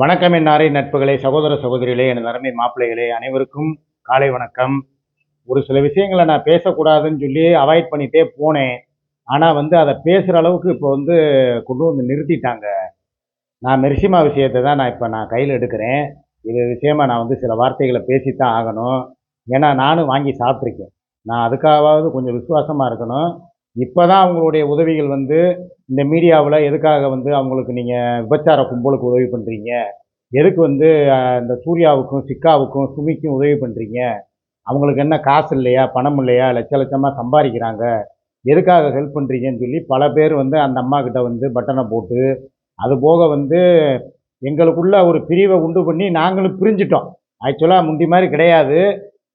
வணக்கம் என்னாரை நட்புகளே சகோதர சகோதரிகளே எனது அருமை மாப்பிள்ளைகளே அனைவருக்கும் காலை வணக்கம். ஒரு சில விஷயங்களை நான் பேசக்கூடாதுன்னு சொல்லி அவாய்ட் பண்ணிட்டே போனேன். ஆனால் வந்து அதை பேசுகிற அளவுக்கு இப்போ வந்து கொண்டு வந்து நிறுத்திட்டாங்க. நான் மெர்சிமா விஷயத்தை தான் நான் இப்போ நான் கையில் எடுக்கிறேன். இது விஷயமா நான் வந்து சில வார்த்தைகளை பேசித்தான் ஆகணும். ஏன்னா நானும் வாங்கி சாப்பிட்ருக்கேன் நான் அதுக்காகவாவது கொஞ்சம் விசுவாசமாக இருக்கணும். இப்போ தான் அவங்களுடைய உதவிகள் வந்து இந்த மீடியாவில் எதுக்காக வந்து அவங்களுக்கு நீங்கள் விபச்சார கும்பலுக்கு உதவி பண்ணுறீங்க எதுக்கு வந்து இந்த சூர்யாவுக்கும் சிக்காவுக்கும் சுமிக்கும் உதவி பண்ணுறீங்க அவங்களுக்கு என்ன காசு இல்லையா? பணம் இல்லையா? லட்ச லட்சமாக சம்பாதிக்கிறாங்க. எதுக்காக ஹெல்ப் பண்ணுறீங்கன்னு சொல்லி பல பேர் வந்து அந்த அம்மா கிட்ட வந்து பட்டனை போட்டு அது போக வந்து எங்களுக்குள்ள ஒரு பிரிவை உண்டு பண்ணி நாங்களும் பிரிஞ்சிட்டோம். ஆக்சுவலாக முந்தி மாதிரி கிடையாது.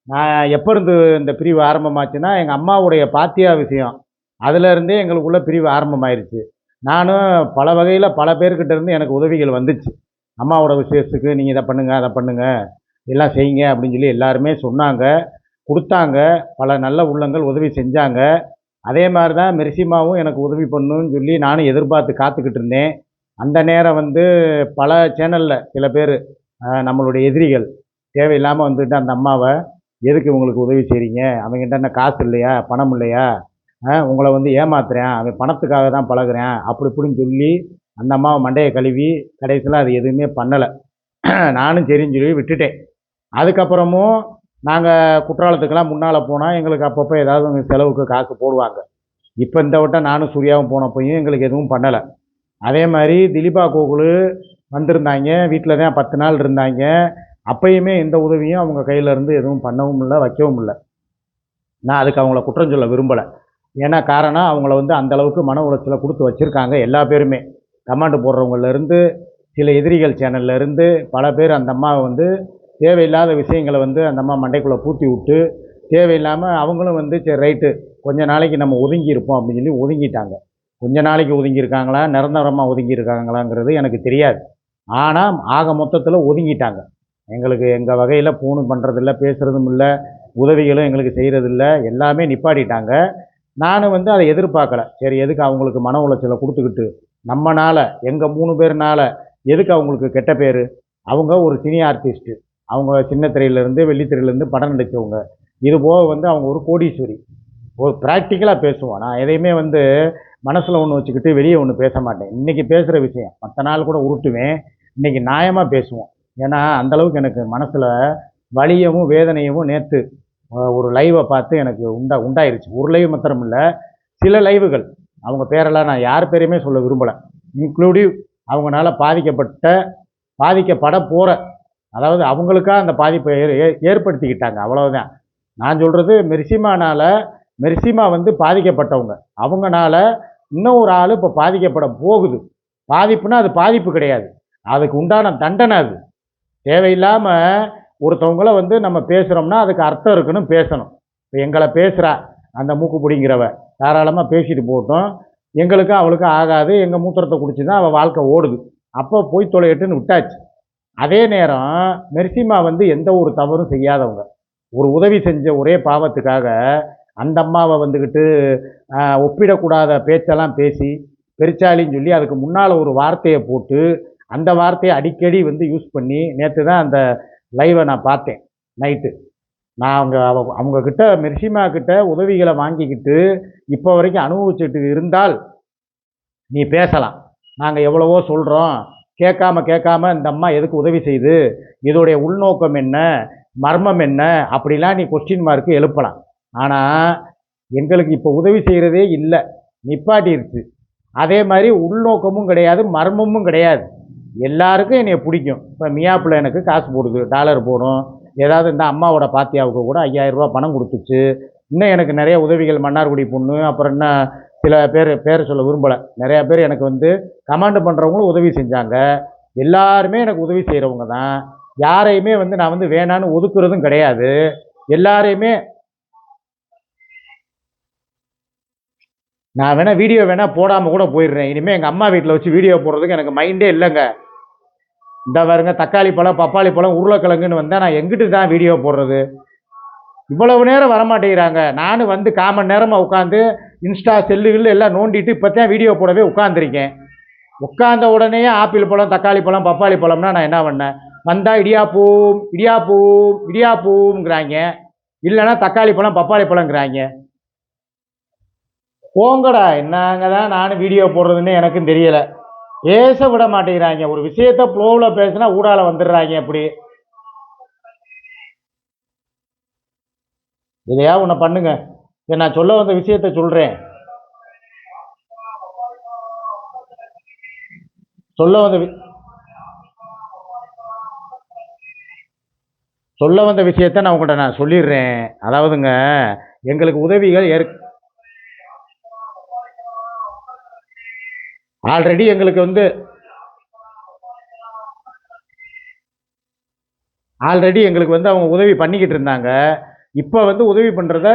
நான் எப்போ இருந்து இந்த பிரிவு ஆரம்பமாச்சுன்னா எங்கள் அம்மாவுடைய பாத்தியா விஷயம். அதுலேருந்தே எங்களுக்குள்ள பிரிவு ஆரம்பமாயிருச்சு. நானும் பல வகையில் பல பேர்கிட்ட இருந்து எனக்கு உதவிகள் வந்துச்சு. அம்மாவோட விசேஷத்துக்கு நீங்கள் இதை பண்ணுங்கள் அதை பண்ணுங்கள் எல்லாம் செய்யுங்க அப்படின்னு சொல்லி எல்லாருமே சொன்னாங்க. கொடுத்தாங்க. பல நல்ல உள்ளங்கள் உதவி செஞ்சாங்க. அதே மாதிரி தான் மெர்சிமாவும் எனக்கு உதவி பண்ணுன்னு சொல்லி நானும் எதிர்பார்த்து காத்துக்கிட்டு இருந்தேன். அந்த நேரம் வந்து பல சேனலில் சில பேர் நம்மளுடைய எதிரிகள் தேவையில்லாமல் வந்துட்டு அந்த அம்மாவை எதுக்கு உங்களுக்கு உதவி செய்கிறீங்க அவங்ககிட்ட என்ன காசு இல்லையா? பணம் இல்லையா? உங்களை வந்து ஏமாத்துறேன் அவன் பணத்துக்காக தான் பழகுறேன் அப்படி இப்படின்னு சொல்லி அந்த அம்மாவை மண்டையை கழுவி கடைசியில் அது எதுவுமே பண்ணலை. நானும் சரின்னு சொல்லி விட்டுட்டேன். அதுக்கப்புறமும் நாங்கள் குற்றாலத்துக்கெல்லாம் முன்னால் போனால் எங்களுக்கு அப்பப்போ ஏதாவது செலவுக்கு காசு போடுவாங்க. இப்போ இந்த வட்டம் நானும் சூர்யாவும் போனப்பையும் எங்களுக்கு எதுவும் பண்ணலை. அதே மாதிரி திலீபா கோகுலு வந்திருந்தாங்க வீட்டில் தான் பத்து நாள் இருந்தாங்க. அப்பயுமே எந்த உதவியும் அவங்க கையில இருந்து எதுவும் பண்ணவும் இல்லை வைக்கவும் இல்லை. நான் அதுக்கு அவங்கள குற்றம் சொல்ல விரும்பலை. ஏன்னா காரணம் அவங்கள வந்து அந்த அளவுக்கு மன உளைச்சலை கொடுத்து வச்சுருக்காங்க எல்லா பேருமே. கமாண்டு போடுறவங்கலேருந்து சில எதிரிகள் சேனல்ல இருந்து பல பேர் அந்த அம்மாவை வந்து தேவையில்லாத விஷயங்களை வந்து அந்த அம்மா மண்டைக்குள்ளே பூத்தி விட்டு தேவையில்லாமல் அவங்களும் வந்து சரி ரைட்டு கொஞ்ச நாளைக்கு நம்ம ஒதுங்கி இருப்போம் அப்படின்னு சொல்லி ஒதுங்கிட்டாங்க. கொஞ்ச நாளைக்கு ஒதுங்கியிருக்காங்களா நிரந்தரமாக ஒதுங்கியிருக்காங்களாங்கிறது எனக்கு தெரியாது. ஆனால் ஆக மொத்தத்தில் ஒதுங்கிட்டாங்க. எங்களுக்கு எங்கள் வகையில் ஃபோனும் பண்ணுறதில்ல பேசுகிறதும் இல்லை உதவிகளும் எங்களுக்கு செய்கிறதில்ல எல்லாமே நிப்பாட்டிட்டாங்க. நானும் வந்து அதை எதிர்பார்க்கல. சரி எதுக்கு அவங்களுக்கு மன உளைச்சலை கொடுத்துக்கிட்டு நம்மனால் எங்கள் மூணு பேர்னால எதுக்கு அவங்களுக்கு கெட்ட பேர்? அவங்க ஒரு சினி ஆர்டிஸ்ட்டு அவங்க சின்ன திரையிலேருந்து வெள்ளித்திரையிலேருந்து படம் நடித்தவங்க இது போக வந்து அவங்க ஒரு கோடீஸ்வரி. ஒரு ப்ராக்டிக்கலாக பேசுவோம். நான் எதையுமே வந்து மனசில் ஒன்று வச்சுக்கிட்டு வெளியே ஒன்று பேச மாட்டேன். இன்றைக்கி பேசுகிற விஷயம் மற்ற நாள் கூட உருட்டுவேன். இன்றைக்கி நியாயமாக பேசுவோம். ஏன்னா அந்தளவுக்கு எனக்கு மனசில் வலியவும் வேதனையவும் நேற்று ஒரு லைவை பார்த்து எனக்கு உண்டா உண்டாயிருச்சு. ஒரு லைவ் மாத்திரம் இல்லை சில லைவுகள் அவங்க பேரெல்லாம் நான் யார் பேரையுமே சொல்ல விரும்பலை. இன்க்ளூடிவ் அவங்களால பாதிக்கப்பட்ட பாதிக்கப்பட போகிற அதாவது அவங்களுக்காக அந்த பாதிப்பை ஏ- ஏ- ஏற்படுத்திக்கிட்டாங்க. அவ்வளவுதான். நான் சொல்கிறது மெர்சிமானால் மெர்சிமா வந்து பாதிக்கப்பட்டவங்க. அவங்கனால இன்னும் ஒரு ஆள் இப்போ பாதிக்கப்பட போகுது. பாதிப்புனா அது பாதிப்பு கிடையாது. அதுக்கு உண்டான தண்டனை அது. தேவையில்லாமல் ஒருத்தவங்கள வந்து நம்ம பேசுகிறோம்னா அதுக்கு அர்த்தம் இருக்குன்னு பேசணும். இப்போ எங்களை பேசுகிறா அந்த மூக்கு பிடிங்கிறவ. தாராளமாக பேசிட்டு போட்டோம் எங்களுக்கும் அவளுக்கும் ஆகாது எங்கள் மூத்திரத்தை குடிச்சு தான் அவள் வாழ்க்கை ஓடுது. அப்போ போய் தொலையட்டுன்னு விட்டாச்சு. அதே நேரம் மெர்சிமா வந்து எந்த ஒரு தவறும் செய்யாதவங்க. ஒரு உதவி செஞ்ச ஒரே பாவத்துக்காக அந்த அம்மாவை வந்துக்கிட்டு ஒப்பிடக்கூடாத பேச்செல்லாம் பேசி பெருச்சாலின்னு சொல்லி அதுக்கு முன்னால் ஒரு வார்த்தையை போட்டு அந்த வார்த்தையை அடிக்கடி வந்து யூஸ் பண்ணி நேற்று தான் அந்த லைவை நான் பார்த்தேன் நைட்டு நான் அவங்க அவ- அவங்க கிட்ட கிட்ட உதவிகளை வாங்கிக்கிட்டு இப்போ வரைக்கும் அனுபவிச்சுட்டு இருந்தால் நீ பேசலாம். நாங்கள் எவ்வளவோ சொல்கிறோம் கேட்காம கேட்காம இந்த அம்மா எதுக்கு உதவி செய்யுது இதோடைய உள்நோக்கம் என்ன? மர்மம் என்ன? அப்படிலாம் நீ கொஸ்டின் மார்க்கு எழுப்பலாம். ஆனால் எங்களுக்கு இப்போ உதவி செய்கிறதே இல்லை. நிப்பாட்டிருச்சு. அதே மாதிரி உள்நோக்கமும் கிடையாது மர்மமும் கிடையாது. எல்லாருக்கும் என்னை பிடிக்கும். இப்போ மியாப்பில் எனக்கு காசு போடுது டாலர் போடும் ஏதாவது இந்த அம்மாவோட பாத்தியாவுக்கு கூட ஐயாயிரம் பணம் கொடுத்துச்சு. இன்னும் எனக்கு நிறைய உதவிகள் மன்னார்குடி பொண்ணு அப்புறம் என்ன சில பேர் பேர் சொல்ல விரும்பலை. நிறையா பேர் எனக்கு வந்து கமாண்டு பண்ணுறவங்களும் உதவி செஞ்சாங்க. எல்லாருமே எனக்கு உதவி செய்கிறவங்க தான். யாரையுமே வந்து நான் வந்து வேணான்னு ஒதுக்குறதும் கிடையாது. எல்லாரையுமே நான் வேணால் வீடியோ வேணால் போடாமல் கூட போயிடுறேன். இனிமேல் எங்கள் அம்மா வீட்டில் வச்சு வீடியோ போடுறதுக்கு எனக்கு மைண்டே இல்லைங்க. இந்த பாருங்க தக்காளி பழம் பப்பாளி பழம் உருளைக்கிழங்குன்னு வந்தால் நான் எங்கிட்டு தான் வீடியோ போடுறது? இவ்வளவு நேரம் வரமாட்டேங்கிறாங்க. நானும் வந்து காமன் நேரமாக உட்காந்து இன்ஸ்டா செல்லுகள் எல்லாம் நோண்டிட்டு இப்போ தான் வீடியோ போடவே உட்காந்துருக்கேன் உட்காந்த உடனே ஆப்பிள் பழம் தக்காளி பழம் பப்பாளி பழம்னா நான் என்ன பண்ணேன்? வந்தால் இடியாப்பூம் இடியாப்பூம் இடியாப்பூங்கிறாங்க இல்லைன்னா தக்காளி பழம் பப்பாளி பழங்கிறாங்க போங்கடா என்னங்க தான் நானும் வீடியோ போடுறதுன்னு எனக்கும் தெரியலை. பேச விட மாட்டேங்கிறாங்க. ஒரு விஷயத்த ப்ளோவில் பேசினா ஊடால வந்துடுறாங்க அப்படி இதையா உன்னை பண்ணுங்க. நான் சொல்ல வந்த விஷயத்த சொல்றேன். சொல்ல வந்த வி- சொல்ல வந்த விஷயத்த நான் உங்கள்கிட்ட நான் சொல்லிடுறேன். அதாவதுங்க எங்களுக்கு உதவிகள் ஏற் ஆல்ரெடி எங்களுக்கு வந்து ஆல்ரெடி எங்களுக்கு வந்து அவங்க உதவி பண்ணிக்கிட்டு இருந்தாங்க. இப்போ வந்து உதவி பண்ணுறத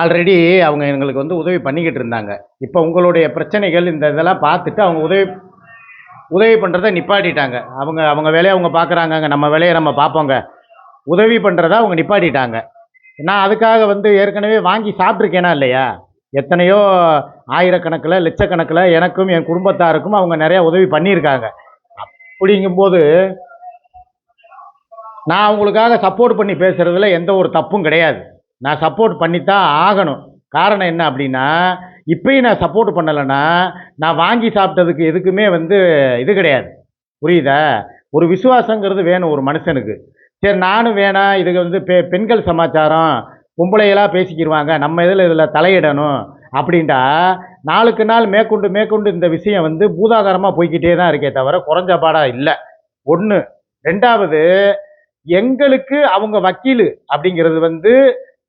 ஆல்ரெடி அவங்க எங்களுக்கு வந்து உதவி பண்ணிக்கிட்டு இருந்தாங்க. இப்போ உங்களுடைய பிரச்சனைகள் இந்த இதெல்லாம் பார்த்துட்டு அவங்க உதவி உதவி பண்ணுறத நிப்பாட்டிட்டாங்க. அவங்க அவங்க வேலையை அவங்க பார்க்குறாங்க நம்ம வேலையை நம்ம பார்ப்போங்க. உதவி பண்ணுறத அவங்க நிப்பாட்டிட்டாங்க. நான் அதுக்காக வந்து ஏற்கனவே வாங்கி சாப்பிட்ருக்கேனா இல்லையா? எத்தனையோ ஆயிரக்கணக்கில் லட்சக்கணக்கில் எனக்கும் என் குடும்பத்தாருக்கும் அவங்க நிறையா உதவி பண்ணியிருக்காங்க. அப்படிங்கும்போது நான் அவங்களுக்காக சப்போர்ட் பண்ணி பேசுகிறதுல எந்த ஒரு தப்பும் கிடையாது. நான் சப்போர்ட் பண்ணித்தான் ஆகணும். காரணம் என்ன அப்படின்னா இப்பயும் நான் சப்போர்ட் பண்ணலைன்னா நான் வாங்கி சாப்பிட்டதுக்கு எதுக்குமே வந்து இது கிடையாது. புரியுதா? ஒரு விசுவாசங்கிறது வேணும் ஒரு மனுஷனுக்கு. சரி நானும் வேணாம் இதுக்கு வந்து பெ பெண்கள் சமாச்சாரம் பொம்பளையெல்லாம் பேசிக்கிடுவாங்க நம்ம இதில் இதில் தலையிடணும் அப்படின்ட்டா நாளுக்கு நாள் மேற்கொண்டு மேற்கொண்டு இந்த விஷயம் வந்து பூதாகரமாக போய்க்கிட்டே தான் இருக்கே தவிர குறைஞ்ச பாடாக இல்லை. ஒன்று ரெண்டாவது எங்களுக்கு அவங்க வக்கீல் அப்படிங்கிறது வந்து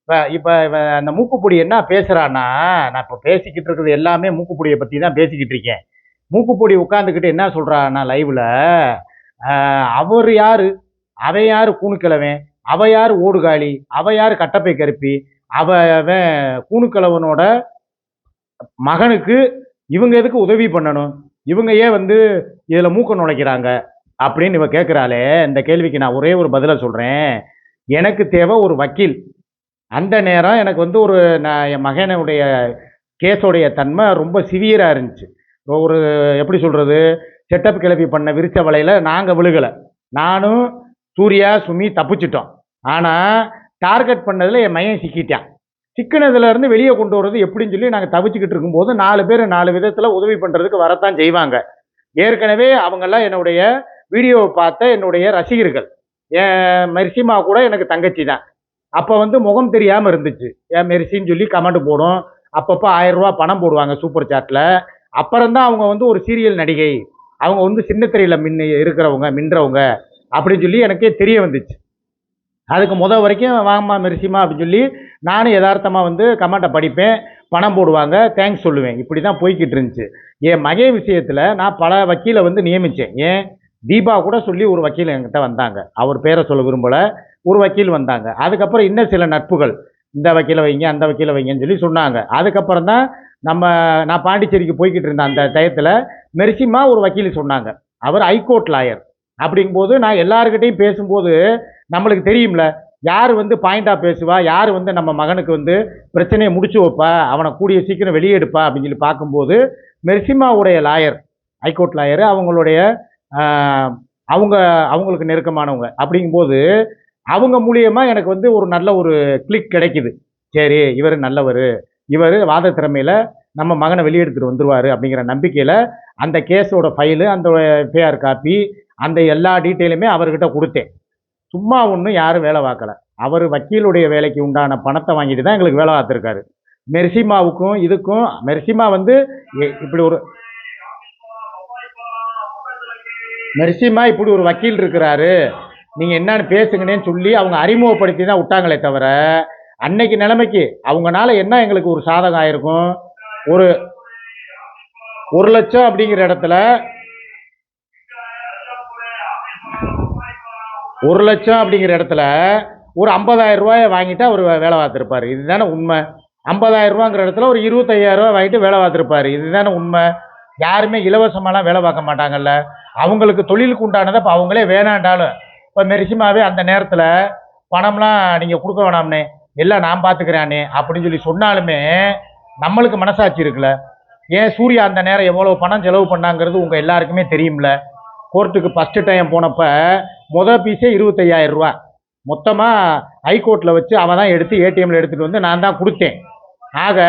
இப்போ இப்போ அந்த மூக்குப்பொடி என்ன பேசுகிறான்னா நான் இப்போ பேசிக்கிட்டு இருக்கிறது எல்லாமே மூக்குப்பொடியை பற்றி தான் பேசிக்கிட்டு இருக்கேன். மூக்குப்பொடி உட்காந்துக்கிட்டு என்ன சொல்கிறான்னா லைவில் அவர் யார்? அவன் யார் கூணுக்கிழவன் அவ யார் ஓடுகாளி அவ யார் கட்டப்பை கருப்பி? அவ அவன் கூணுக்கிழவனோட மகனுக்கு இவங்க எதுக்கு உதவி பண்ணணும்? இவங்க ஏன் வந்து இதில் மூக்க நுழைக்கிறாங்க? அப்படின்னு இவ கேட்குறாளே இந்த கேள்விக்கு நான் ஒரே ஒரு பதிலை சொல்கிறேன் எனக்கு தேவை ஒரு வக்கீல். அந்த நேரம் எனக்கு வந்து ஒரு நான் என் மகனுடைய கேஸோடைய தன்மை ரொம்ப சிவியராக இருந்துச்சு. ஒரு எப்படி சொல்கிறது செட்டப் கிளப்பி பண்ண விரிச்ச வலையில் நாங்கள் விழுகலை. நானும் சூர்யா சுமி தப்பிச்சிட்டோம். ஆனால் டார்கெட் பண்ணதில் என் மையன் சிக்கிட்டான். சிக்கினதுலேருந்து வெளியே கொண்டு வர்றது எப்படின்னு சொல்லி நாங்கள் தவிச்சுக்கிட்டு இருக்கும்போது நாலு பேர் நாலு விதத்தில் உதவி பண்ணுறதுக்கு வரத்தான் செய்வாங்க. ஏற்கனவே அவங்கெல்லாம் என்னுடைய வீடியோவை பார்த்த என்னுடைய ரசிகர்கள். என் மெர்சிமா கூட எனக்கு தங்கச்சி தான். அப்போ வந்து முகம் தெரியாமல் இருந்துச்சு. ஏன் மெரிசின்னு சொல்லி கமெண்ட் போடும். அப்பப்போ ஆயிரம் ரூபா பணம் போடுவாங்க சூப்பர் சாட்டில் அப்புறம்தான் அவங்க வந்து ஒரு சீரியல் நடிகை. அவங்க வந்து சின்னத்திரையில் மின் இருக்கிறவங்க மின்றவங்க அப்படின்னு சொல்லி எனக்கே தெரிய வந்துச்சு. அதுக்கு முத வரைக்கும் வாங்கம்மா மெரிசிமா அப்படின்னு சொல்லி நானும் யதார்த்தமாக வந்து கமெண்ட்டை படிப்பேன். பணம் போடுவாங்க. தேங்க்ஸ் சொல்லுவேன். இப்படி தான் போய்கிட்டு இருந்துச்சு. என் மகை விஷயத்தில் நான் பல வக்கீலை வந்து நியமித்தேன் ஏன்? தீபா கூட சொல்லி ஒரு வக்கீல் என்கிட்ட வந்தாங்க. அவர் பேரை சொல்ல விரும்பலை. ஒரு வக்கீல் வந்தாங்க. அதுக்கப்புறம் இன்னும் சில நட்புகள். இந்த வக்கீலை வைங்க அந்த வக்கீலை வைங்கன்னு சொல்லி சொன்னாங்க. அதுக்கப்புறம் தான் நம்ம நான் பாண்டிச்சேரிக்கு போய்கிட்டு இருந்தேன் அந்த டயத்தில் மெர்சிமா ஒரு வக்கீல் சொன்னாங்க. அவர் ஹைகோர்ட் லாயர். அப்படிங்கும்போது நான் எல்லாருக்கிட்டையும் பேசும்போது நம்மளுக்கு தெரியும்ல யார் வந்து பாயிண்டாக பேசுவா யார் வந்து நம்ம மகனுக்கு வந்து பிரச்சனையை முடிச்சு வைப்பா அவனை கூடிய சீக்கிரம் வெளியே எடுப்பா அப்படின்னு சொல்லி பார்க்கும்போது மெர்சிமாவுடைய லாயர் ஹைகோர்ட் லாயர் அவங்களுடைய அவங்க அவங்களுக்கு நெருக்கமானவங்க. அப்படிங்கும்போது அவங்க மூலியமாக எனக்கு வந்து ஒரு நல்ல ஒரு கிளிக் கிடைக்குது. சரி இவர் நல்லவர். இவர் வாத திறமையில் நம்ம மகனை வெளியெடுத்துட்டு வந்துருவாரு அப்படிங்கிற நம்பிக்கையில் அந்த கேஸோட ஃபைலு அந்த எஃப்ஐஆர் காப்பி அந்த எல்லா டீட்டெயிலுமே அவர்கிட்ட கொடுத்தேன். சும்மா ஒன்றும் யாரும் வேலை பார்க்கல. அவர் வக்கீலுடைய வேலைக்கு உண்டான பணத்தை வாங்கிட்டு தான் எங்களுக்கு வேலை பார்த்துருக்காரு. மெர்சிமாவுக்கும் இதுக்கும் மெர்சிமா வந்து இப்படி ஒரு மெர்சிமா இப்படி ஒரு வக்கீல் இருக்கிறாரு. நீங்கள் என்னன்னு பேசுங்கன்னு சொல்லி அவங்க அறிமுகப்படுத்தி தான் விட்டாங்களே தவிர அன்னைக்கு நிலைமைக்கு அவங்கனால என்ன எங்களுக்கு ஒரு சாதகம் ஆயிருக்கும்? ஒரு ஒரு லட்சம் அப்படிங்கிற இடத்துல ஒரு லட்சம் அப்படிங்கிற இடத்துல ஒரு ஐம்பதாயிரம் ரூபாயை வாங்கிட்டு அவர் வேலை பார்த்துருப்பாரு. இதுதானே உண்மை. 50000 ரூபாங்கிற இடத்துல ஒரு 25000 ரூபாய் வாங்கிட்டு வேலை பார்த்துருப்பாரு. இதுதானே உண்மை. யாருமே இலவசமாலாம் வேலை பார்க்க மாட்டாங்கல்ல. அவங்களுக்கு தொழிலுக்கு உண்டானதை இப்போ அவங்களே வேணாண்டாலும் இப்போ மெரிசிமாவே அந்த நேரத்தில் பணம்லாம் நீங்கள் கொடுக்க வேணாம்னே. எல்லாம் நான் பார்த்துக்கிறேனே அப்படின்னு சொல்லி சொன்னாலுமே நம்மளுக்கு மனசாட்சி இருக்குல்ல. ஏன் சூர்யா அந்த நேரம் எவ்வளோ பணம் செலவு பண்ணாங்கிறது உங்கள் எல்லாருக்குமே தெரியும்ல. கோர்ட்டுக்கு ஃபஸ்ட்டு டைம் போனப்போ மொதல் பீஸே இருபத்தையாயிரம் ரூபா மொத்தமாக ஹைகோர்ட்டில் வச்சு அவன் தான் எடுத்து ஏடிஎம்மில் எடுத்துகிட்டு வந்து நான் தான் கொடுத்தேன். ஆக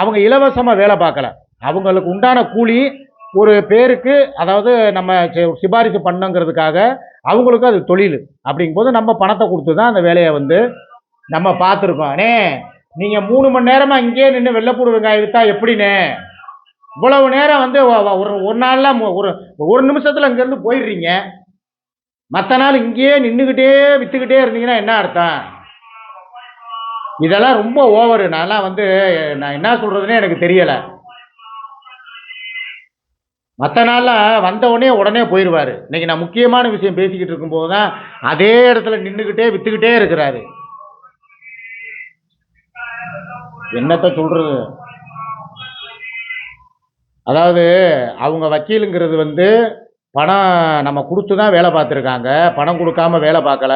அவங்க இலவசமாக வேலை பார்க்கல. அவங்களுக்கு உண்டான கூலி ஒரு பேருக்கு அதாவது நம்ம சிபாரிசு பண்ணுங்கிறதுக்காக அவங்களுக்கும் அது தொழில். அப்படிங்கும்போது நம்ம பணத்தை கொடுத்து தான் அந்த வேலையை வந்து நம்ம பார்த்துருக்கோம். அண்ணே நீங்கள் மூணு மணி நேரமாக இங்கேயே நின்று வெள்ளைப்பூடு வெங்காயம் விற்றா எப்படிண்ணே? இவ்வளவு நேரம் வந்து ஒரு ஒரு நாளில் ஒரு ஒரு நிமிஷத்தில் இங்கேருந்து போயிடுறீங்க. மற்ற நாள் இங்கேயே நின்றுக்கிட்டே விற்றுக்கிட்டே இருந்தீங்கன்னா என்ன அர்த்தம்? இதெல்லாம் ரொம்ப ஓவரு நான்லாம் வந்து நான் என்ன சொல்கிறதுனே எனக்கு தெரியலை. மற்ற நாளில் வந்தவுடனே உடனே போயிடுவார் இன்றைக்கி நான் முக்கியமான விஷயம் பேசிக்கிட்டு இருக்கும்போது தான் அதே இடத்துல நின்றுக்கிட்டே விற்றுக்கிட்டே இருக்கிறாரு. என்னத்தை சொல்கிறது அதாவது அவங்க வக்கீலுங்கிறது வந்து பணம் நம்ம கொடுத்து தான் வேலை பார்த்துருக்காங்க. பணம் கொடுக்காம வேலை பார்க்கல.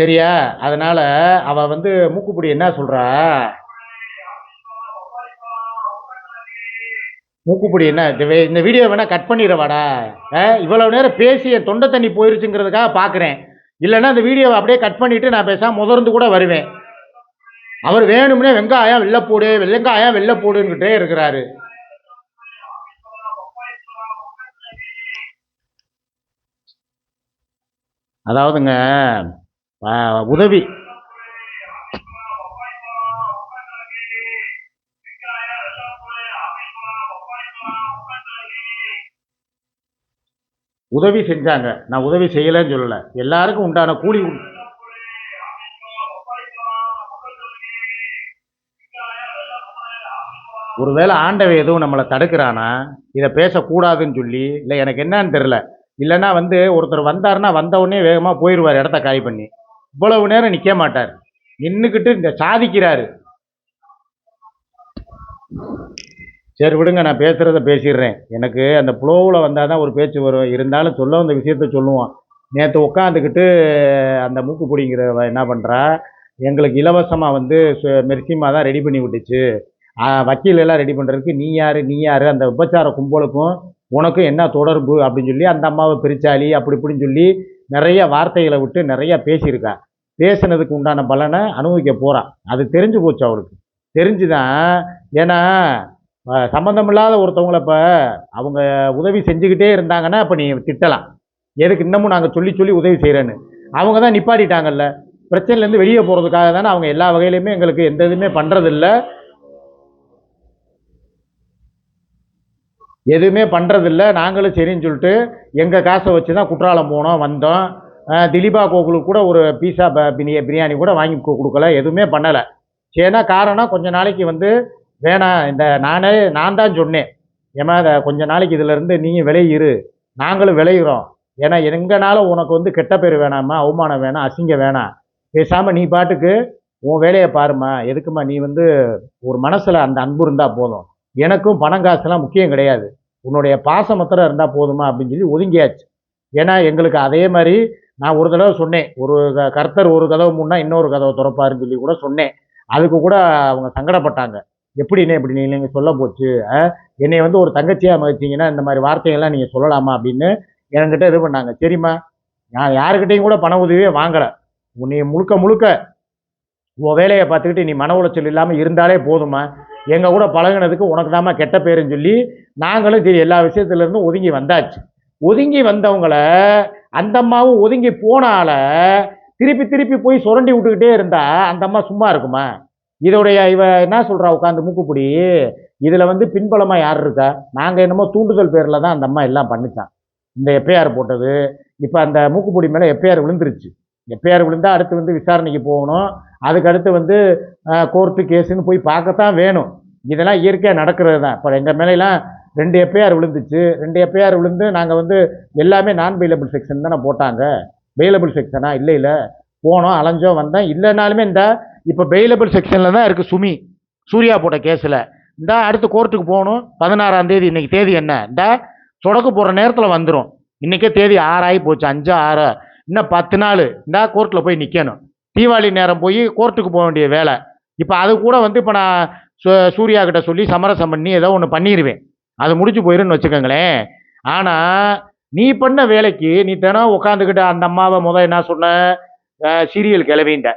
சரியா? அதனால் அவள் வந்து மூக்குப்பிடி என்ன சொல்கிறா மூக்குப்பிடி என்ன? இந்த வே- இந்த வீடியோ வேணால் கட் பண்ணிடுவாடா இவ்வளவு நேரம் பேசி என் தொண்டை தண்ணி போயிருச்சுங்கிறதுக்காக பார்க்குறேன் இல்லைன்னா அந்த வீடியோவை அப்படியே கட் பண்ணிவிட்டு நான் பேசாமல் முதர்ந்து கூட வருவேன். அவர் வேணும்னே வெங்காயம் வெள்ளைப்பூடு வெள்ளங்காயம் வெள்ளைப்பூடுன்னுகிட்டே இருக்கிறாரு. அதாவதுங்க உதவி. உதவி செஞ்சாங்க. நான் உதவி செய்யலைன்னு சொல்லலை. எல்லாருக்கும் உண்டான கூலி ஒருவேளை ஆண்டவன் எதுவும் நம்மளை தடுக்கிறானா? இதை பேசக்கூடாதுன்னு சொல்லி இல்லை எனக்கு என்னன்னு தெரில இல்லைன்னா வந்து ஒருத்தர் வந்தாருன்னா வந்தவுடனே வேகமாக போயிடுவார் இடத்த காய் பண்ணி. இவ்வளவு நேரம் நிற்க மாட்டார். நின்றுக்கிட்டு இந்த சாதிக்கிறாரு. சரி விடுங்க நான் பேசுகிறத பேசிடுறேன். எனக்கு அந்த புலோவில் வந்தால் தான் ஒரு பேச்சு வரும். இருந்தாலும் சொல்ல வந்த விஷயத்த சொல்லுவோம் நேற்று உட்காந்துக்கிட்டு அந்த மூக்கு பிடிங்கிறவ என்ன பண்ணுறா எங்களுக்கு இலவசமாக வந்து சு- மெர்சிமா தான் ரெடி பண்ணி விட்டுச்சு. வக்கீல் எல்லாம் ரெடி பண்ணுறதுக்கு நீ யார் நீ யார்? அந்த உபச்சார கும்பலுக்கும் உனக்கும் என்ன தொடர்பு? அப்படின்னு சொல்லி அந்த அம்மாவை பிரித்தாளி அப்படி இப்படின்னு சொல்லி நிறைய வார்த்தைகளை விட்டு நிறைய பேசியிருக்கா. பேசுனதுக்கு உண்டான பலனை அனுபவிக்க போகிறான் அது தெரிஞ்சு போச்சு அவளுக்கு. தெரிஞ்சுதான் ஏன்னா சம்மந்தமில்லாத ஒருத்தவங்கள இப்போ அவங்க உதவி செஞ்சுக்கிட்டே இருந்தாங்கன்னா இப்போ நீ திட்டலாம். எதுக்கு இன்னமும் நாங்கள் சொல்லி சொல்லி உதவி செய்கிறேன்னு அவங்க தான் நிப்பாட்டிட்டாங்கல்ல. பிரச்சனையிலேருந்து வெளியே போகிறதுக்காக தானே அவங்க எல்லா வகையிலையுமே எங்களுக்கு எந்த இதுவுமே பண்ணுறதில்ல எதுவுமே பண்ணுறதில்ல நாங்களும் சரின்னு சொல்லிட்டு எங்கள் காசை வச்சு தான் குற்றாலம் போனோம் வந்தோம். திலீபா கோகுலுக்கு கூட ஒரு பீஸா ப- பிரியா பிரியாணி கூட வாங்கி கொடுக்கல. எதுவுமே பண்ணலை. சரினா காரணம்? கொஞ்ச நாளைக்கு வந்து வேணாம் இந்த நானே நான் தான் சொன்னேன். ஏமா கொஞ்ச நாளைக்கு இதிலேருந்து நீங்கள் விளையிரு. நாங்களும் விளையிறோம். ஏன்னா எங்கனால உனக்கு வந்து கெட்ட பேர் வேணாமா அவமானம் வேணாம் அசிங்கம் வேணாம். பேசாமல் நீ பாட்டுக்கு உன் வேலையை பாரும்மா. எதுக்குமா நீ வந்து ஒரு மனசில் அந்த அன்பு இருந்தால் போதும். எனக்கும் பணம் காசுலாம் முக்கியம் கிடையாது. உன்னுடைய பாசம் மாத்திரம் இருந்தால் போதுமா அப்படின்னு சொல்லி ஒதுங்கியாச்சு. ஏன்னா எங்களுக்கு அதே மாதிரி நான் ஒரு தடவை சொன்னேன். ஒரு க- கர்த்தர் ஒரு கதவு முன்னா இன்னொரு கதவை திறப்பாருன்னு சொல்லி கூட சொன்னேன். அதுக்கு கூட அவங்க சங்கடப்பட்டாங்க. எப்படின்னு இப்படி நீங்கள் சொல்ல போச்சு என்னை வந்து ஒரு தங்கச்சியாக அமைச்சிங்கன்னா இந்த மாதிரி வார்த்தைகள்லாம் நீங்கள் சொல்லலாமா அப்படின்னு என்கிட்ட இது பண்ணாங்க. சரிம்மா நான் யாருக்கிட்டையும் கூட பண உதவியே வாங்கலை. உன்னை முழுக்க முழுக்க உன் வேலையை பார்த்துக்கிட்டு நீ மன உளைச்சல் இல்லாமல் இருந்தாலே போதுமா எங்கள் கூட பழகுனதுக்கு உனக்கு தாம்மா கெட்ட பேருன்னு சொல்லி நாங்களும் சரி எல்லா விஷயத்துலேருந்தும் ஒதுங்கி வந்தாச்சு. ஒதுங்கி வந்தவங்கள அந்த அம்மாவும் ஒதுங்கி போனால திருப்பி திருப்பி போய் சுரண்டி விட்டுக்கிட்டே இருந்தா அந்த அம்மா சும்மா இருக்குமா? இதோடைய இவ என்ன சொல்கிறா உட்காந்து மூக்குப்பிடி? இதில் வந்து பின்பலமாக யார் இருக்கா? நாங்கள் என்னமோ தூண்டுதல் பேரில் தான் அந்த அம்மா எல்லாம் பண்ணித்தான் இந்த எப்பயார் போட்டது இப்போ அந்த மூக்குப்பிடி மேலே எப்பயார் விழுந்துருச்சு. எஃப்ஐஆர் விழுந்தால் அடுத்து வந்து விசாரணைக்கு போகணும். அதுக்கு அடுத்து வந்து கோர்ட்டு கேஸுன்னு போய் பார்க்கத்தான் வேணும். இதெல்லாம் இயற்கையாக நடக்கிறது தான் இப்போ எங்கள் மேலெல்லாம் ரெண்டு எஃப்ஐஆர் விழுந்துச்சு. ரெண்டு எஃப்ஐஆர் விழுந்து நாங்கள் வந்து எல்லாமே நான் பெயிலபிள் செக்ஷன் தானே போட்டாங்க. பெயிலபிள் செக்ஷனா இல்லை இல்லை. போனோம் அலைஞ்சோம் வந்தேன் இல்லைனாலுமே இந்த இப்போ பெயிலபிள் செக்ஷனில் தான் இருக்குது சுமி. சூர்யா போட்ட கேஸில் இந்த அடுத்து கோர்ட்டுக்கு போகணும். பதினாறாம் தேதி இன்றைக்கி தேதி என்ன? இந்த சொடக்கு போடுற நேரத்தில் வந்துடும் இன்றைக்கே தேதி ஆறாகி போச்சு. அஞ்சு ஆறு. இன்னும் பத்து நாள். இந்த கோர்ட்டில் போய் நிற்கணும் தீபாவளி நேரம் போய் கோர்ட்டுக்கு போக வேண்டிய வேலை. இப்போ அது கூட வந்து இப்போ நான் சூ சூர்யா கிட்ட சொல்லி சமரசம் பண்ணி ஏதோ ஒன்று பண்ணிடுவேன் அது முடிச்சு போயிருன்னு வச்சுக்கோங்களேன். ஆனால் நீ பண்ண வேலைக்கு நீ தினம் உட்காந்துக்கிட்டு அந்த அம்மாவை முதல் என்ன சொன்ன? சீரியல் கிளவின்ட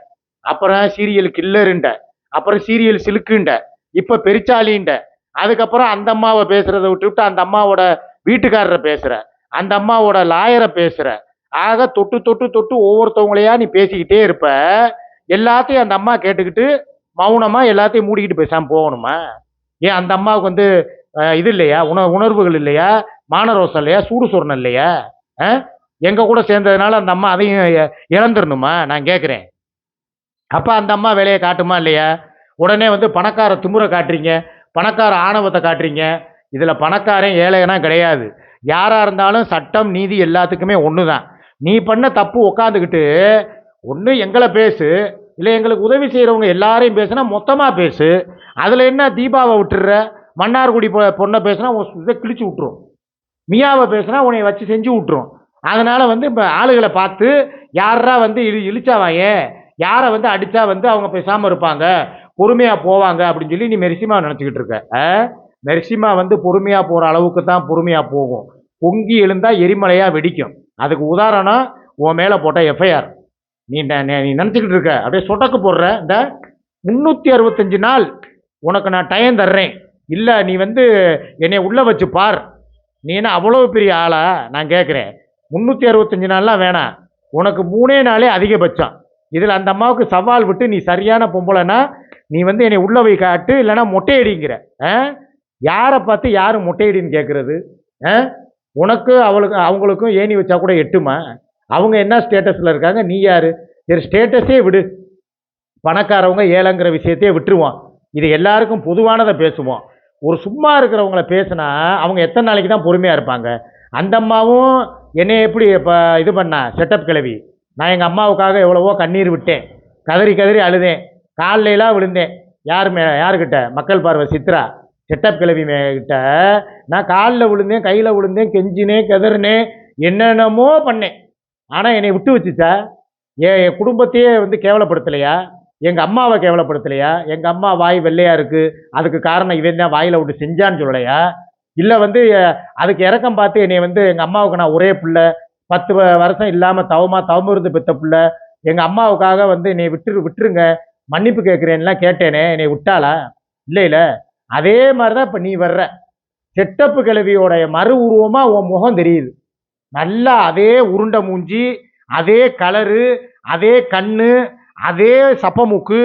அப்புறம் சீரியல் கில்லருண்ட அப்புறம் சீரியல் சிலுக்குண்ட இப்போ பெருச்சாலின்ட அதுக்கப்புறம் அந்த அம்மாவை பேசுறதை விட்டுவிட்டு அந்த அம்மாவோட வீட்டுக்காரரை பேசுகிற அந்த அம்மாவோட லாயரை பேசுகிற ஆக தொட்டு தொட்டு தொட்டு ஒவ்வொருத்தவங்களையா நீ பேசிக்கிட்டே இருப்ப. எல்லாத்தையும் அந்த அம்மா கேட்டுக்கிட்டு மௌனமாக எல்லாத்தையும் மூடிக்கிட்டு பேசாமல் போகணுமா? ஏன் அந்த அம்மாவுக்கு வந்து இது இல்லையா? உண உணர்வுகள் இல்லையா? மானரோசம் இல்லையா? சூடு சொரணம் இல்லையா? எங்கள் கூட சேர்ந்ததுனால அந்த அம்மா அதையும் இழந்துடணுமா நான் கேட்குறேன் அப்போ அந்த அம்மா வேலையை காட்டுமா இல்லையா? உடனே வந்து பணக்கார திமுறை காட்டுறீங்க பணக்கார ஆணவத்தை காட்டுறீங்க. இதில் பணக்காரன் ஏழைனா கிடையாது. யாராக இருந்தாலும் சட்டம் நீதி எல்லாத்துக்குமே ஒன்று தான் நீ பண்ண தப்பு உக்காந்துக்கிட்டு ஒன்று எங்களை பேசு இல்லை எங்களுக்கு உதவி செய்கிறவங்க எல்லாரையும் பேசுனா மொத்தமாக பேசு. அதில் என்ன தீபாவை விட்டுடுற? மன்னார்குடி பொ பொண்ணை பேசுனா உன் இதை கிழிச்சு விட்ரும் மியாவை பேசுனா உன்னை வச்சு செஞ்சு விட்ரும் அதனால் வந்து இப்போ ஆளுகளை பார்த்து யாரா வந்து இழி இழிச்சாவாயே யாரை வந்து அடித்தா வந்து அவங்க பேசாமல் இருப்பாங்க? பொறுமையாக போவாங்க அப்படின்னு சொல்லி நீ மெரிசிமா நினச்சிக்கிட்டு இருக்க. மெரிசிமா வந்து பொறுமையாக போகிற அளவுக்கு தான் பொறுமையாக போகும். பொங்கி எழுந்தால் எரிமலையாக வெடிக்கும். அதுக்கு உதாரணம் உன் மேலே போட்ட எஃப்ஐஆர் நீ நீ நினச்சிக்கிட்டு இருக்க. அப்படியே சொட்டக்கு போடுற. இந்த முந்நூற்றி அறுபத்தஞ்சு நாள் உனக்கு நான் டைம் தர்றேன். இல்லை நீ வந்து என்னை உள்ளே வச்சு பார். நீ என்ன அவ்வளோ பெரிய ஆளா? நான் கேட்குறேன் முந்நூற்றி அறுபத்தஞ்சு நாள்லாம் வேணாம். உனக்கு மூணே நாளே அதிகபட்சம். இதில் அந்த அம்மாவுக்கு சவால் விட்டு நீ சரியான பொம்பளைனா நீ வந்து என்னை உள்ளே வை காட்டு இல்லைன்னா மொட்டையடிங்கிற. ஆ? யாரை பார்த்து யார் மொட்டையடின்னு கேட்குறது ஆ? உனக்கு அவளுக்கு அவங்களுக்கும் ஏணி வச்சா கூட எட்டுமா? அவங்க என்ன ஸ்டேட்டஸில் இருக்காங்க? நீ யார்? சரி ஸ்டேட்டஸே விடு. பணக்காரவங்க ஏழைங்கிற விஷயத்தையே விட்டுருவோம் இது எல்லாருக்கும் பொதுவானதை பேசுவோம். ஒரு சும்மா இருக்கிறவங்கள பேசுனா அவங்க எத்தனை நாளைக்கு தான் பொறுமையாக இருப்பாங்க? அந்த அம்மாவும் என்னை எப்படி இப்போ இது பண்ணா? செட்டப் கிளவி. நான் எங்கள் அம்மாவுக்காக எவ்வளவோ கண்ணீர் விட்டேன். கதறி கதறி அழுதேன். காலையிலாம் விழுந்தேன். யார் மே யாருக்கிட்ட மக்கள் பார்வை சித்ரா. செட்டப் கிளவி மே கிட்ட நான் காலில் விழுந்தேன் கையில் விழுந்தேன் கெஞ்சினேன் கெதறினேன் என்னென்னமோ பண்ணேன். ஆனால் என்னை விட்டு வச்சுச்சா? என் என் குடும்பத்தையே வந்து கேவலப்படுத்தலையா? எங்கள் அம்மாவை கேவலப்படுத்தலையா? எங்கள் அம்மா வாய் வெள்ளையாக இருக்குது அதுக்கு காரணம் இவன் தான் வாயில் விட்டு செஞ்சான்னு சொல்லலையா? இல்லை வந்து அதுக்கு இறக்கம் பார்த்து என்னை வந்து எங்கள் அம்மாவுக்கு நான் ஒரே பிள்ளை. பத்து வருஷம் இல்லாமல் தவமா தவம் இருந்து பெத்த பிள்ளை. எங்கள் அம்மாவுக்காக வந்து என்னை விட்டுரு விட்டுருங்க. மன்னிப்பு கேட்குறேன்லாம் கேட்டேனே என்னை விட்டாளா? இல்லை இல்லை அதே மாதிரி தான் இப்போ நீ வர்ற. செட்டப்பு கிழவியோடைய மறு உருவமாக உன் முகம் தெரியுது. நல்லா அதே உருண்டை மூஞ்சி அதே கலரு அதே கண்ணு அதே சப்பமுக்கு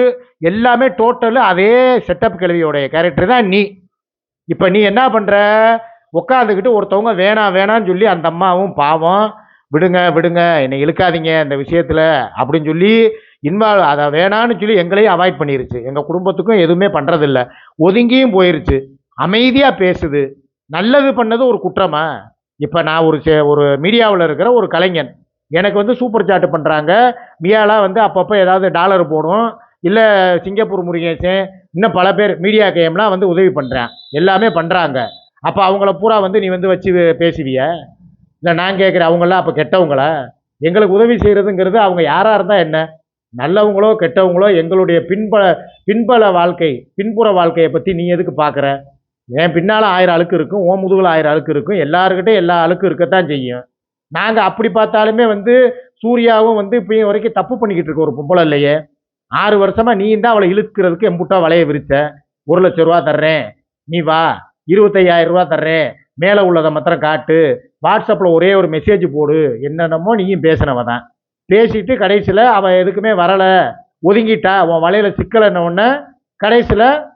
எல்லாமே டோட்டலு அதே செட்டப் கிழவியோடைய கேரக்டர் தான் நீ. இப்போ நீ என்ன பண்ணுற உட்காந்துக்கிட்டு ஒருத்தவங்க வேணாம் வேணான்னு சொல்லி அந்த அம்மாவும் பாவம் விடுங்க விடுங்க என்னை இழுக்காதீங்க இந்த விஷயத்தில் அப்படின்னு சொல்லி இன்வால்வ் அதை வேணான்னு சொல்லி எங்களையும் அவாய்ட் பண்ணிருச்சு. எங்கள் குடும்பத்துக்கும் எதுவுமே பண்ணுறதில்ல ஒதுங்கியும் போயிருச்சு. அமைதியாக பேசுது. நல்லது பண்ணது ஒரு குற்றமா? இப்போ நான் ஒரு சே- ஒரு மீடியாவில் இருக்கிற ஒரு கலைஞன். எனக்கு வந்து சூப்பர் சாட்டு பண்ணுறாங்க மியாலாம் வந்து அப்பப்போ ஏதாவது டாலர் போடும். இல்லை சிங்கப்பூர் முருகேசன் இன்னும் பல பேர் மீடியா கேம்லாம் வந்து உதவி பண்ணுறேன் எல்லாமே பண்ணுறாங்க அப்போ அவங்கள பூரா வந்து நீ வந்து வச்சு பேசுவிய? இல்லை நான் கேட்குறேன் அவங்களாம் அப்போ கெட்டவங்களா? எங்களுக்கு உதவி செய்கிறதுங்கிறது அவங்க யாராக இருந்தால் என்ன? நல்லவங்களோ கெட்டவங்களோ எங்களுடைய பின்பல பின்பல வாழ்க்கை பின்புற வாழ்க்கையை பற்றி நீ எதுக்கு பார்க்குற என் பின்னால் ஆயிரம் அழுக்கு இருக்கும் ஓ முதுகில் ஆயிரம் அழுக்கு இருக்கும் எல்லாருக்கிட்டே எல்லா அழுக்கும் இருக்கத்தான் செய்யும். நாங்கள் அப்படி பார்த்தாலுமே வந்து சூர்யாவும் வந்து இப்போ வரைக்கும் தப்பு பண்ணிக்கிட்டு இருக்க ஒரு பொம்பளை இல்லையே. ஆறு வருஷமாக நீ தான் அவளை இழுக்கிறதுக்கு எம்புட்டா வளைய விரிச்ச. ஒரு லட்ச ரூபா தர்றேன். நீ வா. இருபத்தையாயிரம் ரூபா தர்றேன். மேலே உள்ளதை மாத்திரம் காட்டு. வாட்ஸ்அப்பில் ஒரே ஒரு மெசேஜ் போடு. என்னென்னமோ நீயும் பேசினவ தான். பேசிட்டு கடைசியில் அவள் எதுக்குமே வரலை. ஒதுங்கிட்டா. உன் வலையில் சிக்கலைன்ன உடனே கடைசியில்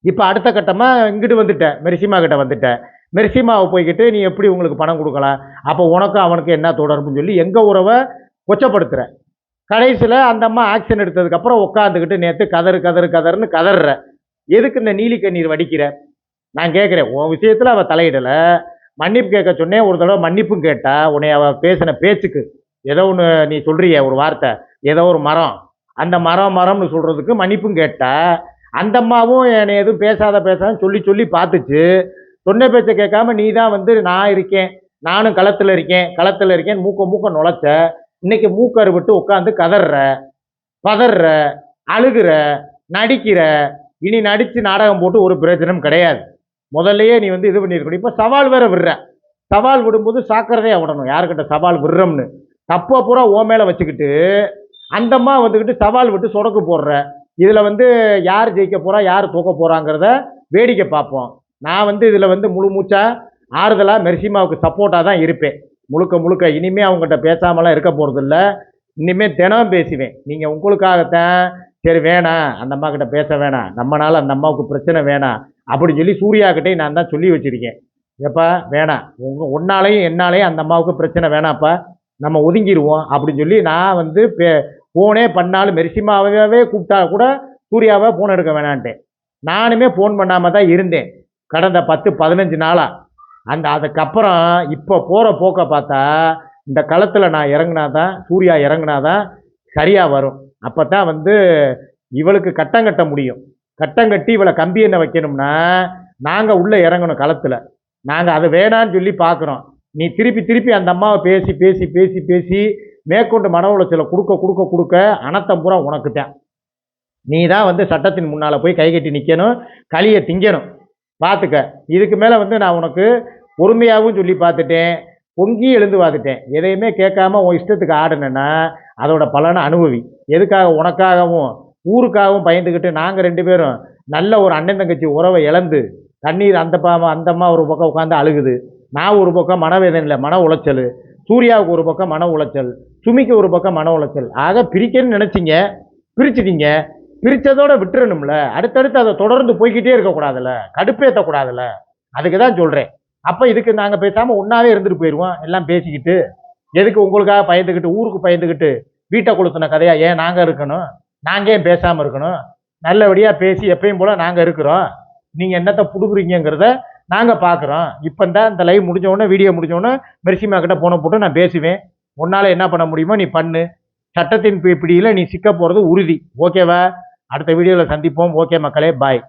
இப்போ அடுத்த கட்டமாக இங்கிட்டு வந்துட்டேன் மெரிசிமா கிட்ட வந்துட்டேன் மெரிசிமாவை போய்கிட்டு நீ எப்படி உங்களுக்கு பணம் கொடுக்கலாம் அப்போ உனக்கும் அவனுக்கு என்ன தொடர்புன்னு சொல்லி எங்கள் உறவை கொச்சப்படுத்துகிற கடைசியில் அந்த அம்மா ஆக்ஷன் எடுத்ததுக்கப்புறம் உட்காந்துக்கிட்டு நேற்று கதறு கதறு கதறுன்னு கதற எதுக்கு இந்த நீலி கண்ணீர் வடிக்கிற? நான் கேட்குறேன் உன் விஷயத்தில் அவள் தலையிடலை. மன்னிப்பு கேட்க சொன்னேன். ஒரு தடவை மன்னிப்பும் கேட்டா. உன்னை அவள் பேசின பேச்சுக்கு. ஏதோ ஒன்று நீ சொல்கிறிய ஒரு வார்த்தை. ஏதோ ஒரு மரம். அந்த மரம் மரம்னு சொல்கிறதுக்கு மன்னிப்பும் கேட்ட அந்த அம்மாவும் என்னை எதுவும் பேசாத பேசாத சொல்லி சொல்லி பார்த்துச்சு. சொன்ன பேச்சை கேட்காம நீ தான் வந்து நான் இருக்கேன். நானும் களத்தில் இருக்கேன். களத்தில் இருக்கேன் மூக்க மூக்க நுழைச்ச. இன்னைக்கு மூக்கரு விட்டு உட்காந்து கதற பதற அழுகிற நடிக்கிற. இனி நடித்து நாடகம் போட்டு ஒரு பிரயோஜனம் கிடையாது. முதல்லையே நீ வந்து இது பண்ணியிருக்கணும். இப்போ சவால் வேற விடுற. சவால் விடும்போது சாக்கிரதையாக விடணும். யாருக்கிட்ட சவால் விடுறோம்னு? தப்பை பூரா ஓ மேலே வச்சுக்கிட்டு அந்தம்மா வந்துக்கிட்டு சவால் விட்டு சொடக்கு போடுற. இதில் வந்து யார் ஜெயிக்க போகிறா யார் தூக்க போகிறாங்கிறத வேடிக்கை பார்ப்போம். நான் வந்து இதில் வந்து முழு மூச்சா ஆறுதலாக மெர்சிமாவுக்கு சப்போர்ட்டாக தான் இருப்பேன். முழுக்க முழுக்க இனிமேல் அவங்ககிட்ட பேசாமலாம் இருக்க போகிறதில்ல இனிமேல் தினம் பேசுவேன். நீங்கள் உங்களுக்காகத்தான் சரி வேணாம் அந்த அம்மா கிட்ட பேச வேணாம். நம்மனால அந்த அம்மாவுக்கு பிரச்சனை வேணாம். அப்படின்னு சொல்லி சூர்யாக்கிட்டே நான் தான் சொல்லி வச்சிருக்கேன். எப்பா வேணாம். உங்கள் உன்னாலையும் என்னாலையும் அந்த அம்மாவுக்கு பிரச்சனை வேணாப்பா நம்ம ஒதுங்கிடுவோம் அப்படின்னு சொல்லி நான் வந்து பே ஃபோனே பண்ணாலும் மெரிசிமாவே கூப்பிட்டா கூட சூர்யாவை ஃபோன் எடுக்க வேணான்ட்டேன். நானுமே ஃபோன் பண்ணாமல் தான் இருந்தேன். கடந்த பத்து பதினஞ்சு நாளாக அந்த அதுக்கப்புறம் இப்போ போகிற போக்கை பார்த்தா இந்த களத்தில் நான் இறங்கினா தான் சூர்யா இறங்குனா தான் சரியாக வரும். அப்போ தான் வந்து இவளுக்கு கட்டம் கட்ட முடியும். கட்டம் கட்டி இவளை கம்பி என்ன வைக்கணும்னா நாங்கள் உள்ளே இறங்கணும் களத்தில். நாங்கள் அது வேணான்னு சொல்லி பார்க்குறோம். நீ திருப்பி திருப்பி அந்த அம்மாவை பேசி பேசி பேசி பேசி மேற்கொண்டு மன உளைச்சலை கொடுக்க கொடுக்க கொடுக்க அனத்தம் பூரா உனக்குட்டேன் நீ தான் வந்து சட்டத்தின் முன்னால் போய் கை கட்டி நிற்கணும் களியை திங்கணும். பார்த்துக்க இதுக்கு மேலே வந்து நான் உனக்கு பொறுமையாகவும் சொல்லி பார்த்துட்டேன் பொங்கி எழுந்து பார்த்துட்டேன். எதையுமே கேட்காம உன் இஷ்டத்துக்கு ஆடுனேன்னா அதோட பலனை அனுபவி. எதுக்காக உனக்காகவும் ஊருக்காகவும் பயந்துக்கிட்டு நாங்கள் ரெண்டு பேரும் நல்ல ஒரு அண்ணன் தங்கச்சி உறவை இழந்து தண்ணீர் அந்த பாமா அந்தம்மா ஒரு பக்கம் உட்காந்து அழுகுது. நான் ஒரு பக்கம் மனவேதனையில் மன உளைச்சல் சூர்யாவுக்கு ஒரு பக்கம் மன உளைச்சல் சுமிக்கு ஒரு பக்கம் மன உளைச்சல். ஆக பிரிக்கணும்னு நினச்சிங்க பிரிச்சிட்டிங்க பிரித்ததோடு விட்டுறணும்ல. அடுத்தடுத்து அதை தொடர்ந்து போய்க்கிட்டே இருக்கக்கூடாதுல்ல கடுப்பேற்றக்கூடாதுல்ல அதுக்கு தான் சொல்கிறேன் அப்போ இதுக்கு நாங்கள் பேசாமல் ஒன்றாவே இருந்துட்டு போயிடுவோம் எல்லாம் பேசிக்கிட்டு. எதுக்கு உங்களுக்காக பயந்துக்கிட்டு ஊருக்கு பயந்துக்கிட்டு வீட்டை கொளுத்தின கதையாக ஏன் நாங்கள் இருக்கணும்? நாங்கள் ஏன் பேசாமல் இருக்கணும்? நல்லபடியாக பேசி எப்பயும் போல் நாங்கள் இருக்கிறோம். நீங்கள் என்னத்தை புடுக்குறீங்கிறத நாங்கள் பார்க்குறோம் இப்போ தான் இந்த லைவ் முடிஞ்சோடனே வீடியோ முடிஞ்சோடனே மெர்சிமா கிட்ட போன போட்டு நான் பேசுவேன். உன்னால் என்ன பண்ண முடியுமோ நீ பண்ணு. சட்டத்தின் பிடியில் நீ சிக்க போகிறது உறுதி. ஓகேவா அடுத்த வீடியோவில் சந்திப்போம். ஓகே மக்களே பாய்